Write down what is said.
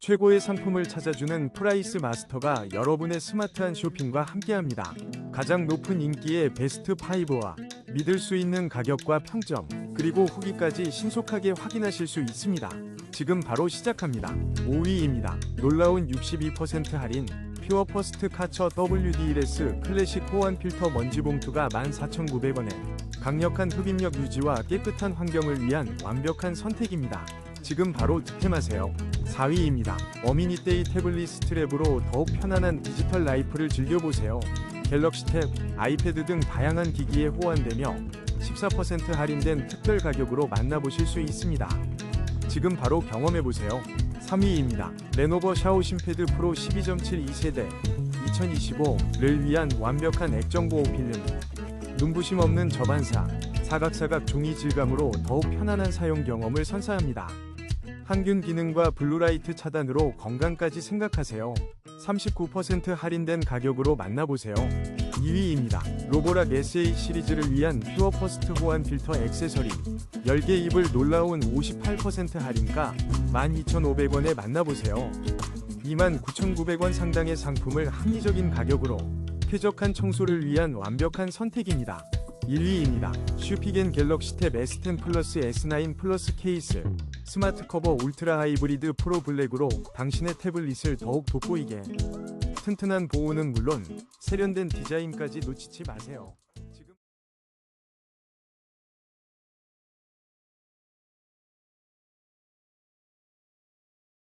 최고의 상품을 찾아주는 프라이스 마스터가 여러분의 스마트한 쇼핑과 함께합니다. 가장 높은 인기의 베스트 5와 믿을 수 있는 가격과 평점, 그리고 후기까지 신속하게 확인하실 수 있습니다. 지금 바로 시작합니다. 5위입니다. 놀라운 62% 할인 퓨어 퍼스트 카처 WD1S 클래식 호환 필터 먼지 봉투가 14,900원에 강력한 흡입력 유지와 깨끗한 환경을 위한 완벽한 선택입니다. 지금 바로 득템하세요. 4위입니다. 어미니데이 태블릿 스트랩으로 더욱 편안한 디지털 라이프를 즐겨보세요. 갤럭시 탭, 아이패드 등 다양한 기기에 호환되며 14% 할인된 특별 가격으로 만나보실 수 있습니다. 지금 바로 경험해보세요. 3위입니다. 레노버 샤오신 패드 프로 12.7 2세대 2025를 위한 완벽한 액정 보호 필름 눈부심 없는 저반사 사각사각 종이 질감으로 더욱 편안한 사용 경험을 선사합니다. 항균 기능과 블루라이트 차단으로 건강까지 생각하세요. 39% 할인된 가격으로 만나보세요. 2위입니다. 로보락 SA 시리즈를 위한 퓨어 퍼스트 호환 필터 액세서리 10개 입을 놀라운 58% 할인가 12,500원에 만나보세요. 29,900원 상당의 상품을 합리적인 가격으로 쾌적한 청소를 위한 완벽한 선택입니다. 1위입니다. 슈피겐 갤럭시 탭 S10 플러스 S9 플러스 케이스 스마트 커버 울트라 하이브리드 프로 블랙으로 당신의 태블릿을 더욱 돋보이게 튼튼한 보호는 물론 세련된 디자인까지 놓치지 마세요.